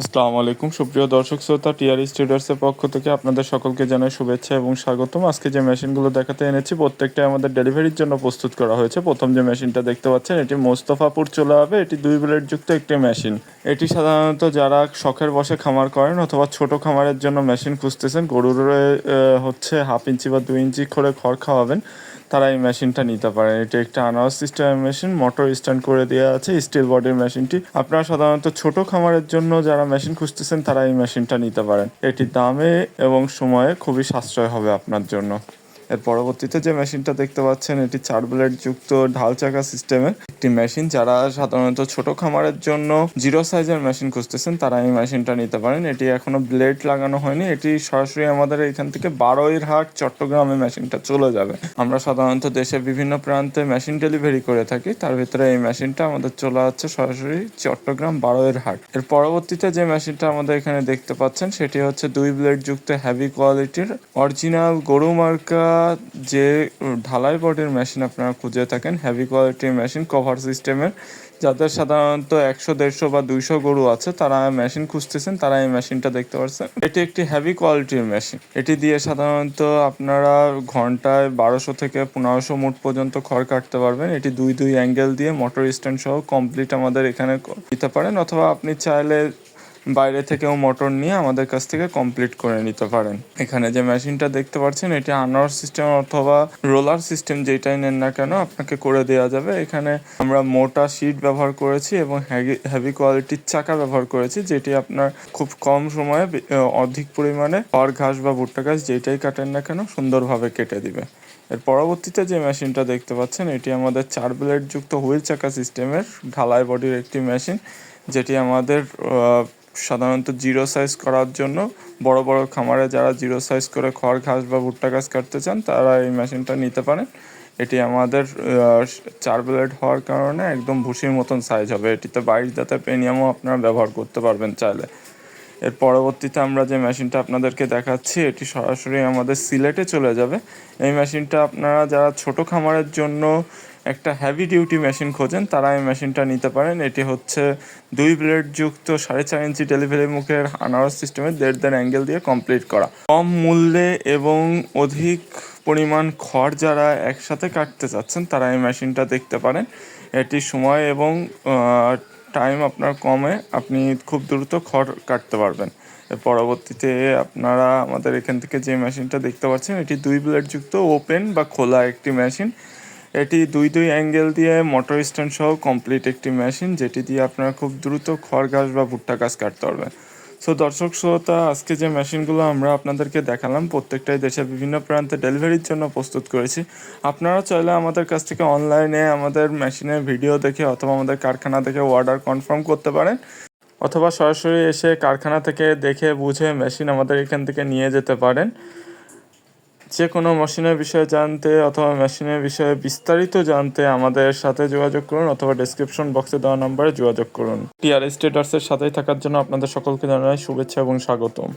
আসসালামু আলাইকুম। সুপ্রিয় দর্শক, শ্রোতা টিআর স্টুডিওসের পক্ষ থেকে আপনাদের সকলকে জানাই শুভেচ্ছা এবং স্বাগতম। আজকে যে মেশিনগুলো দেখাতে এনেছি, প্রত্যেকটাই আমাদের ডেলিভারির জন্য প্রস্তুত করা হয়েছে। প্রথম যে মেশিনটা দেখতে পাচ্ছেন, এটি মোস্তফাপুর চলে হবে এটি দুই ব্লেড যুক্ত একটি মেশিন। এটি সাধারণত যারা শখের বসে খামার করেন অথবা ছোট খামারের জন্য মেশিন খুঁজতেছেন, গরুর হচ্ছে হাফ ইঞ্চি বা দুই ইঞ্চি করে খড় খাওয়াবেন। তারা এই মেশিনটা নিতে পারেন। এটা একটা আনাওয়াজ সিস্টেমের মেশিন মোটর স্ট্যান্ড করে দেওয়া আছে স্টিল বডির মেশিনটি আপনারা সাধারণত ছোট খামারের জন্য যারা মেশিন খুঁজতেছেন, তারা এই মেশিনটা নিতে পারেন। এটি দামে এবং সময়ে খুবই সাশ্রয় হবে আপনার জন্য। এর পরবর্তীতে যে মেশিনটা দেখতে পাচ্ছেন, এটি চার ব্লেড যুক্ত ঢাল চাকা সিস্টেমের একটি মেশিন। যারা সাধারণত ছোট খামারের জন্য জিরো সাইজের মেশিন খুঁজতেছেন, তারা এই মেশিনটা নিতে পারেন। এটি এখনও ব্লেড লাগানো হয়নি। এটি সরাসরি আমাদের এখান থেকে বারোইর হাট চট্টগ্রামে মেশিনটা চলে যাবে। আমরা সাধারণত দেশের বিভিন্ন প্রান্তে মেশিন ডেলিভারি করে থাকি। তার ভিতরে এই মেশিনটা আমাদের চলে যাচ্ছে সরাসরি চট্টগ্রাম বারোয়ের হাট এর পরবর্তীতে যে মেশিনটা আমাদের এখানে দেখতে পাচ্ছেন, সেটি হচ্ছে দুই ব্লেড যুক্ত হেভি কোয়ালিটির অরিজিনাল গরু মার্কা যে ঢালাই বডির মেশিন আপনারা খুঁজে থাকেন হেভি কোয়ালিটির মেশিন কভার সিস্টেমের যাদের সাধারণত একশো, দেড়শো বা দুইশো গরু আছে, তারা মেশিন খুঁজতেছেন, তারা এই মেশিনটা দেখতে পাচ্ছেন এটি একটি হেভি কোয়ালিটির মেশিন এটি দিয়ে সাধারণত আপনারা ঘন্টায় বারোশো থেকে পনেরোশো মুট পর্যন্ত খড় কাটতে পারবেন। এটি দুই দুই অ্যাঙ্গেল দিয়ে মোটর স্ট্যান্ড সহ কমপ্লিট আমাদের এখানে দিতে পারেন, অথবা আপনি চাইলে বাইরে থেকেও মোটর নিয়ে আমাদের কাছ থেকে কমপ্লিট করে নিতে পারেন। এখানে যে মেশিনটা দেখতে পাচ্ছেন, এটি আনোয়ার সিস্টেম অথবা রোলার সিস্টেম যেটাই নেন না কেন আপনাকে করে দেওয়া যাবে। এখানে আমরা মোটা শিট ব্যবহার করেছি এবং হেভি কোয়ালিটির চাকা ব্যবহার করেছি, যেটি আপনার খুব কম সময়ে অধিক পরিমাণে খড় ঘাস বা ভুট্টা ঘাস যেটাই কাটেন না কেন সুন্দরভাবে কেটে দিবে। এর পরবর্তীতে যে মেশিনটা দেখতে পাচ্ছেন, এটি আমাদের চার ব্লেড যুক্ত হুইল চাকা সিস্টেমের ঢালাই বডির একটি মেশিন যেটি আমাদের সাধারণত জিরো সাইজ করার জন্য বড় বড় খামারে যারা জিরো সাইজ করে খড় ঘাস বা ভুট্টা ঘাস কাটতে চান, তারা এই মেশিনটা নিতে পারেন। এটি আমাদের চার ব্লেড হওয়ার কারণে একদম ভুসির মতন সাইজ হবে। এটিতে বাইশ দাঁতের পেনিয়ামও আপনারা ব্যবহার করতে পারবেন চাইলে। এর পরবর্তীতে আমরা যে মেশিনটা আপনাদেরকে দেখাচ্ছি, এটি সরাসরি আমাদের সিলেটে চলে যাবে। এই মেশিনটা আপনারা যারা ছোট খামারের জন্য একটা হেভি ডিউটি মেশিন খোঁজেন, তারা এই মেশিনটা নিতে পারেন। এটি হচ্ছে দুই ব্লেড যুক্ত সাড়ে চার ইঞ্চি ডেলিভারি মুখের আনারস সিস্টেমে দেড় দেড় অ্যাঙ্গেল দিয়ে কমপ্লিট করা। কম মূল্যে এবং অধিক পরিমাণ খড় যারা একসাথে কাটতে চাচ্ছেন, তারা এই মেশিনটা দেখতে পারেন। এটি সময় এবং টাইম আপনার কমে, আপনি খুব দ্রুত খড় কাটতে পারবেন। পরবর্তীতে আপনারা আমাদের এখান থেকে যে মেশিনটা দেখতে পাচ্ছেন, এটি দুই ব্লেড যুক্ত ওপেন বা খোলা একটি মেশিন এটি দুই দুই অ্যাঙ্গেল দিয়ে মোটর স্ট্যান্ড সহ কমপ্লিট একটি মেশিন, যেটি দিয়ে আপনারা খুব দ্রুত খড় ঘাস বা ভুট্টা গাছ কাটতে পারবেন। সো দর্শক শ্রোতা, আজকে যে মেশিনগুলো আমরা আপনাদেরকে দেখালাম, প্রত্যেকটাই দেশের বিভিন্ন প্রান্তে ডেলিভারির জন্য প্রস্তুত করেছি। আপনারা চাইলে আমাদের কাছ থেকে অনলাইনে আমাদের মেশিনের ভিডিও দেখে অথবা আমাদের কারখানা থেকে অর্ডার কনফার্ম করতে পারেন। অথবা সরাসরি এসে কারখানা থেকে দেখে বুঝে মেশিন আমাদের এখান থেকে নিয়ে যেতে পারেন। যে কোনো মেশিনের বিষয়ে জানতে অথবা মেশিনের বিষয়ে বিস্তারিত জানতে আমাদের সাথে যোগাযোগ করুন অথবা ডেসক্রিপশন বক্সে দেওয়া নম্বরে যোগাযোগ করুন। টিআর স্টেটাসের সাথেই থাকার জন্য আপনাদের সকলকে জানাই শুভেচ্ছা এবং স্বাগতম।